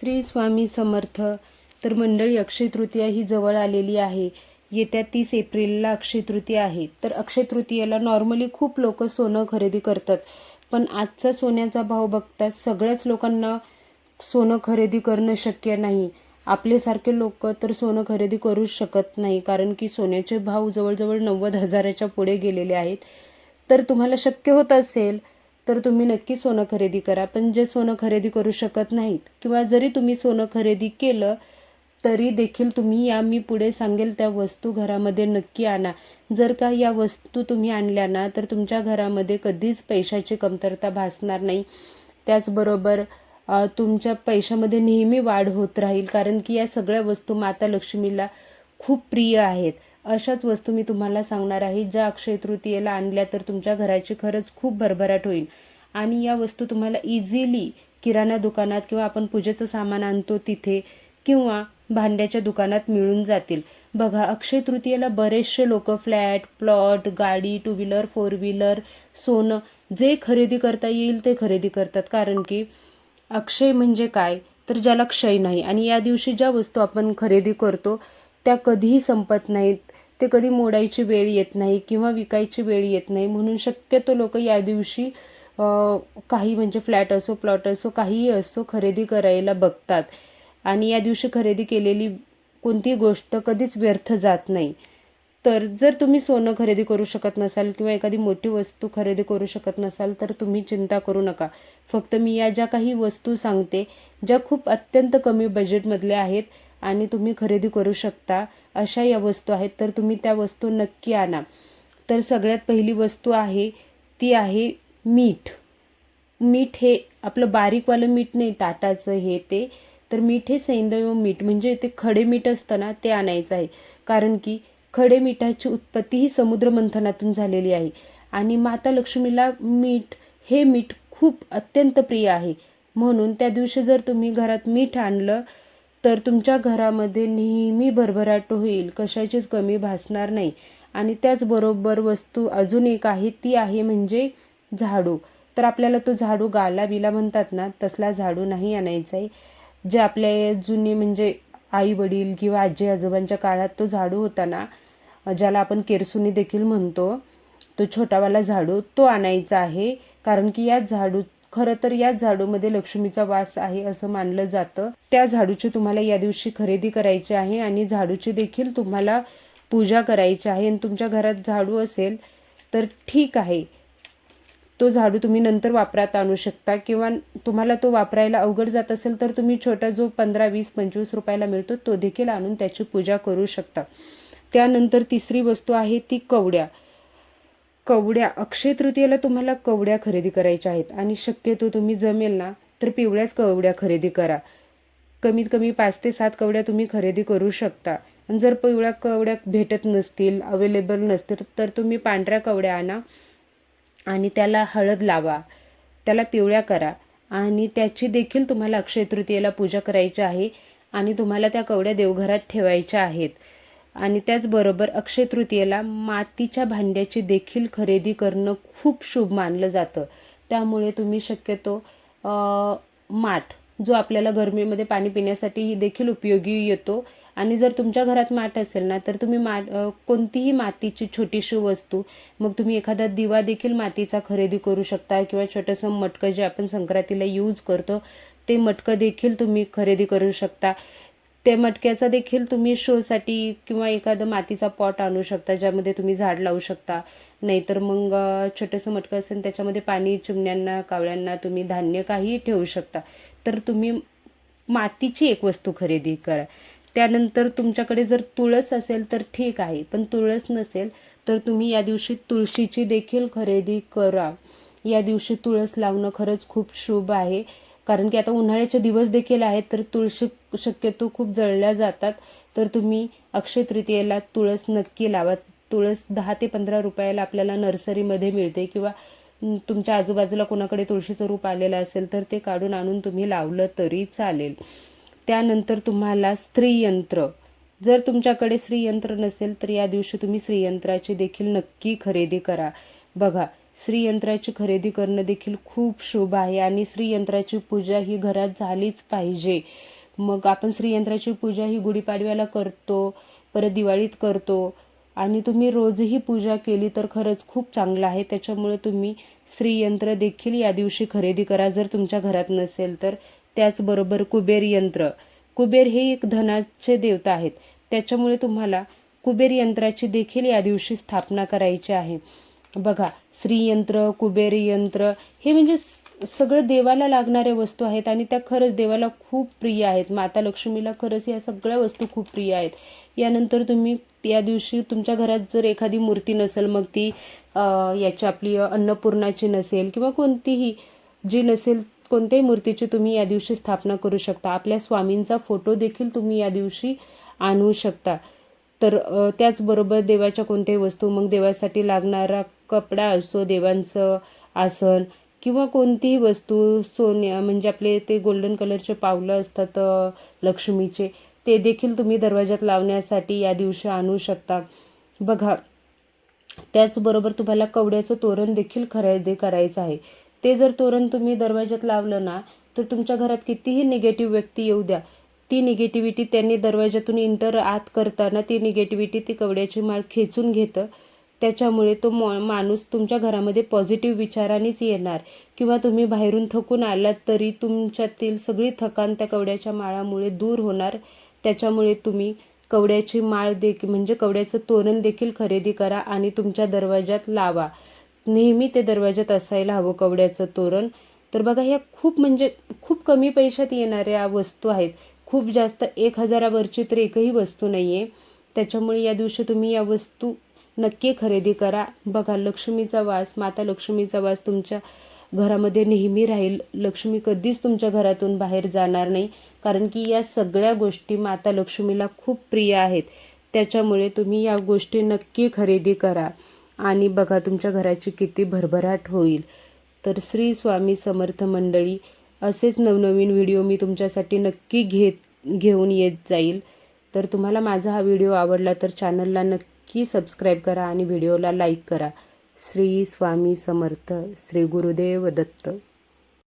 श्री स्वामी समर्थ. तर मंडळी अक्षय तृतीया ही जवळ आलेली आहे. येत्या तीस एप्रिलला अक्षय तृतीया आहे. तर अक्षय तृतीयाला नॉर्मली खूप लोक सोनं खरेदी करतात. पण आजचा सोन्याचा भाव बघता सगळ्याच लोकांना सोनं खरेदी करणं शक्य नाही. आपल्यासारखे लोक तर सोनं खरेदी करूच शकत नाही कारण की सोन्याचे भाव जवळजवळ नव्वद हजाराच्या पुढे गेलेले आहेत. तर तुम्हाला शक्य होत असेल तर तुम्ही नक्की सोनं खरेदी करा. पण जे सोनं खरेदी करू शकत नाहीत किंवा जरी तुम्ही सोनं खरेदी केलं तरी देखील तुम्ही या मी पुढे सांगेल त्या वस्तू घरामध्ये नक्की आणा. जर का या वस्तू तुम्ही आणल्या ना तर तुमच्या घरामध्ये कधीच पैशाची कमतरता भासणार नाही. त्याचबरोबर तुमच्या पैशामध्ये नेहमी वाढ होत राहील कारण की या सगळ्या वस्तू माता लक्ष्मीला खूप प्रिय आहेत. अशाच वस्तू मी तुम्हाला सांगणार आहे ज्या अक्षय तृतीयेला आणल्या तर तुमच्या घराची खरंच खूप भरभराट होईल. आणि या वस्तू तुम्हाला इझिली किराणा दुकानात किंवा आपण पूजेचं सामान आणतो तिथे किंवा भांड्याच्या दुकानात मिळून जातील. बघा अक्षय तृतीयेला बरेचसे लोक फ्लॅट प्लॉट गाडी टू व्हीलर फोर व्हीलर सोनं जे खरेदी करता येईल ते खरेदी करतात. कारण की अक्षय म्हणजे काय? तर ज्याला क्षय नाही. आणि या दिवशी ज्या वस्तू आपण खरेदी करतो त्या कधीही संपत नाहीत. ते कधी मोडायची वेळ येत नाही किंवा विकायची वेळ येत नाही. म्हणून शक्यतो लोक या दिवशी काही म्हणजे फ्लॅट असो प्लॉट असो काहीही असो खरेदी करायला बघतात. आणि या दिवशी खरेदी केलेली कोणतीही गोष्ट कधीच व्यर्थ जात नाही. तर जर तुम्ही सोनं खरेदी करू शकत नसाल किंवा एखादी मोठी वस्तू खरेदी करू शकत नसाल तर तुम्ही चिंता करू नका. फक्त मी या ज्या काही वस्तू सांगते ज्या खूप अत्यंत कमी बजेटमधल्या आहेत आणि तुम्ही खरेदी करू शकता. अशा या वस्तू आहेत. तर तुम्ही त्या वस्तू नक्की आणा. तर सगळ्यात पहिली वस्तू आहे ती आहे मीठ. मीठ हे आपलं बारीकवालं मीठ नाही टाटाचं हे ते. तर मीठ हे सैंदव मीठ म्हणजे ते खडे मीठ असतं ना ते आणायचं आहे. कारण की खडे मिठाची उत्पत्ती ही समुद्र मंथनातून झालेली आहे. आणि माता लक्ष्मीला मीठ हे मीठ खूप अत्यंत प्रिय आहे. म्हणून त्या दिवशी जर तुम्ही घरात मीठ आणलं तर तुमच्या घरामध्ये नेहमी भरभराट होईल. कशाचीच कमी भासणार नाही. आणि त्याचबरोबर वस्तू अजून एक आहे ती आहे म्हणजे झाडू. तर आपल्याला तो झाडू गाला बिला म्हणतात ना तसला झाडू नाही आणायचा आहे. जे आपल्या जुने म्हणजे आई वडील किंवा आजी आजोबांच्या काळात तो झाडू होता ना ज्याला आपण केरसुनी देखील म्हणतो तो छोटावाला झाडू तो आणायचा आहे. कारण की या झाडू खरं तर याच झाडूमध्ये लक्ष्मीचा वास आहे असं मानलं जातं. त्या झाडूची तुम्हाला या दिवशी खरेदी करायची आहे आणि झाडूची देखील तुम्हाला पूजा करायची आहे आणि तुमच्या घरात झाडू असेल तर ठीक आहे. तो झाडू तुम्ही नंतर वापरात आणू शकता किंवा तुम्हाला तो वापरायला अवघड जात असेल तर तुम्ही छोटा जो पंधरा वीस पंचवीस रुपयाला मिळतो तो देखील आणून त्याची पूजा करू शकता. त्यानंतर तिसरी वस्तू आहे ती कवड्या. कवड्या अक्षय तृतीयेला तुम्हाला कवड्या खरेदी करायच्या आहेत. आणि शक्यतो तुम्ही जमेल ना तर पिवळ्याच कवड्या खरेदी करा. कमीत कमी पाच ते सात कवड्या तुम्ही खरेदी करू शकता. आणि जर पिवळ्या कवड्या भेटत नसतील अवेलेबल नसतील तर तुम्ही पांढऱ्या कवड्या आणा आणि त्याला हळद लावा. त्याला पिवळ्या करा. आणि त्याची देखील तुम्हाला अक्षय तृतीयेला पूजा करायची आहे आणि तुम्हाला त्या कवड्या देवघरात ठेवायच्या आहेत. आणि त्याचबरोबर अक्षय तृतीयेला मातीच्या भांड्याची देखील खरेदी करणं खूप शुभ मानलं जातं. त्यामुळे तुम्ही शक्यतो माठ जो आपल्याला गरमीमध्ये पाणी पिण्यासाठी देखील उपयोगी येतो. आणि जर तुमच्या घरात माठ असेल ना तर तुम्ही मा कोणतीही मातीची छोटीशी वस्तू मग तुम्ही एखादा दिवा देखील मातीचा खरेदी करू शकता किंवा छोटंसं मटकं जे आपण संक्रांतीला यूज करतो ते मटकं देखील तुम्ही खरेदी करू शकता. त्या मटक्याचा देखील तुम्ही शोसाठी किंवा एखादं मातीचा पॉट आणू शकता ज्यामध्ये तुम्ही झाड लावू शकता. नाहीतर मग छोटंसं मटकं असेल त्याच्यामध्ये पाणी चिमण्यांना कावळ्यांना तुम्ही धान्य काहीही ठेवू शकता. तर तुम्ही मातीची एक वस्तू खरेदी करा. त्यानंतर तुमच्याकडे जर तुळस असेल तर ठीक आहे पण तुळस नसेल तर तुम्ही या दिवशी तुळशीची देखील खरेदी करा. या दिवशी तुळस लावणं खरंच खूप शुभ आहे. कारण की आता उन्हाळ्याचे दिवस देखील आहेत तर तुळशी शक्यतो खूप जळल्या जातात. तर तुम्ही अक्षय तृतीयेला तुळस नक्की लावा. तुळस दहा ते पंधरा रुपयाला आपल्याला नर्सरीमध्ये मिळते किंवा तुमच्या आजूबाजूला कोणाकडे तुळशीचं रूप आलेलं असेल तर ते काढून आणून तुम्ही लावलं तरी चालेल. त्यानंतर तुम्हाला स्त्रीयंत्र. जर तुमच्याकडे श्रीयंत्र नसेल तर या दिवशी तुम्ही स्त्रीयंत्राची देखील नक्की खरेदी करा. बघा श्रीयंत्राची खरेदी करणं देखील खूप शुभ आहे आणि श्रीयंत्राची पूजा ही घरात झालीच पाहिजे. मग आपण श्रीयंत्राची पूजा ही गुढीपाडव्याला करतो परत दिवाळीत करतो आणि तुम्ही रोजही पूजा केली तर खरंच खूप चांगलं आहे. त्याच्यामुळे तुम्ही श्रीयंत्र देखील या दिवशी खरेदी करा. जर तुमच्या घरात नसेल तर त्याचबरोबर कुबेर यंत्र. कुबेर हे एक धनाचे देवता आहेत. त्याच्यामुळे तुम्हाला कुबेर यंत्राची देखील या दिवशी स्थापना करायची आहे. बघा श्रीयंत्र कुबेर यंत्र हे म्हणजे सगळं देवाला लागणाऱ्या वस्तू आहेत आणि त्या खरंच देवाला खूप प्रिय आहेत. माता लक्ष्मीला खरंच या सगळ्या वस्तू खूप प्रिय आहेत. यानंतर तुम्ही या दिवशी तुमच्या घरात जर एखादी मूर्ती नसेल मग ती याची आपली अन्नपूर्णाची नसेल किंवा कोणतीही जी नसेल कोणत्याही मूर्तीची तुम्ही या दिवशी स्थापना करू शकता. आपल्या स्वामींचा फोटो देखील तुम्ही या दिवशी आणू शकता. तर त्याचबरोबर देवाच्या कोणत्याही वस्तू मग देवासाठी लागणारा कपडा असो देवांचं आसन किंवा कोणतीही वस्तू सोन्या म्हणजे आपले ते गोल्डन कलरचे पावलं असतात लक्ष्मीचे ते देखील तुम्ही दरवाजात लावण्यासाठी या दिवशी आणू शकता. बघा त्याचबरोबर तुम्हाला कवड्याचं तोरण देखील खरेदी करायचं आहे. ते जर तोरण तुम्ही दरवाजात लावलं ना तर तुमच्या घरात कितीही निगेटिव्ह व्यक्ती येऊ द्या. ती निगेटिव्हिटी त्यांनी दरवाजातून इंटर आत करताना ती निगेटिव्हिटी ती कवड्याची माळ खेचून घेतं. त्याच्यामुळे तो मॉ माणूस तुमच्या घरामध्ये पॉझिटिव्ह विचारानेच येणार. किंवा तुम्ही बाहेरून थकून आलात तरी तुमच्यातील सगळी थकान त्या कवड्याच्या माळामुळे दूर होणार. त्याच्यामुळे तुम्ही कवड्याची माळ देखील म्हणजे कवड्याचं तोरण देखील खरेदी करा आणि तुमच्या दरवाजात लावा. नेहमी ते दरवाजात असायला हवं कवड्याचं तोरण. तर बघा ह्या खूप म्हणजे खूप कमी पैशात येणाऱ्या वस्तू आहेत. खूप जास्त एक हजारावरची तर एकही वस्तू नाही आहे त्याच्यामुळे या दिवशी तुम्ही या वस्तू नक्की खरेदी करा. बघा लक्ष्मीचा वास माता लक्ष्मीचा वास तुमच्या घरामध्ये नेहमी राहील. लक्ष्मी कधीच तुमच्या घरातून बाहेर जाणार नाही. कारण की या सगळ्या गोष्टी माता लक्ष्मीला खूप प्रिय आहेत. त्याच्यामुळे तुम्ही या गोष्टी नक्की खरेदी करा. आणि बघा तुमच्या घराची किती भरभराट होईल. तर श्री स्वामी समर्थ मंडळी असेच नवनवीन व्हिडिओ मी तुमच्यासाठी नक्की घेत घेऊन येत जाईल. तर तुम्हाला माझा हा व्हिडिओ आवडला तर चॅनलला नक्की सबस्क्राईब करा आणि व्हिडिओला लाईक करा. श्री स्वामी समर्थ श्री गुरुदेव दत्त.